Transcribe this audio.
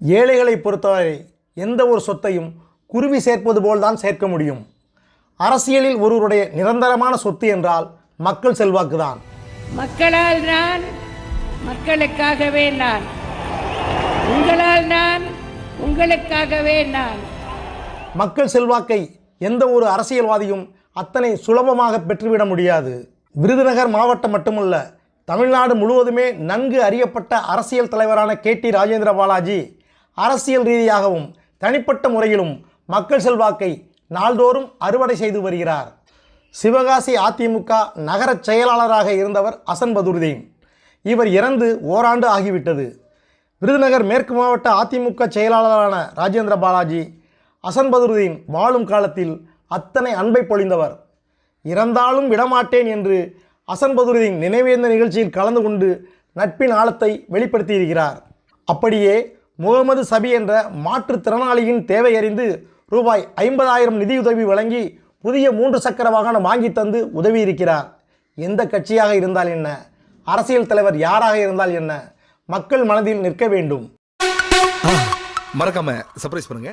ஏழைகளை பொறுத்தவரை எந்த ஒரு சொத்தையும் குருவி சேர்ப்பது போல்தான் சேர்க்க முடியும். அரசியலில் ஒருவருடைய நிரந்தரமான சொத்து என்றால் மக்கள் செல்வாக்குதான். மக்களால் நான் மக்களுக்காகவே நான். உங்களால் நான் உங்களுக்காகவே நான். மக்கள் செல்வாக்கை எந்த ஒரு அரசியல்வாதியும் அத்தனை சுலபமாக பெற்றுவிட முடியாது. விருதுநகர் மாவட்டம் மட்டுமல்ல தமிழ்நாடு முழுவதுமே நன்கு அறியப்பட்ட அரசியல் தலைவரான கே டி ராஜேந்திர பாலாஜி அரசியல் ரீதியாகவும் தனிப்பட்ட முறையிலும் மக்கள் செல்வாக்கை நாள்தோறும் அறுவடை செய்து வருகிறார். சிவகாசி அதிமுக நகர செயலாளராக இருந்தவர் அசன் பதுருதீன். இவர் இறந்து ஓராண்டு ஆகிவிட்டது. விருதுநகர் மேற்கு மாவட்ட அதிமுக செயலாளரான ராஜேந்திர பாலாஜி அசன் பதுருதீன் வாழும் காலத்தில் அத்தனை அன்பை பொழிந்தவர். இறந்தாலும் விடமாட்டேன் என்று அசன் பதுருதீன் நினைவேந்த நிகழ்ச்சியில் கலந்து கொண்டு நட்பின் ஆழத்தை வெளிப்படுத்தியிருக்கிறார். அப்படியே முகமது சபி என்ற மாற்றுத்திறனாளியின் தேவை அறிந்து ரூபாய் ஐம்பதாயிரம் நிதியுதவி வழங்கி புதிய மூன்று சக்கர வாகனம் வாங்கி தந்து உதவியிருக்கிறார். எந்த கட்சியாக இருந்தால் என்ன? அரசியல் தலைவர் யாராக இருந்தால் என்ன? மக்கள் மனதில் நிற்க வேண்டும். மறக்காம சர்ப்ரைஸ் பண்ணுங்க.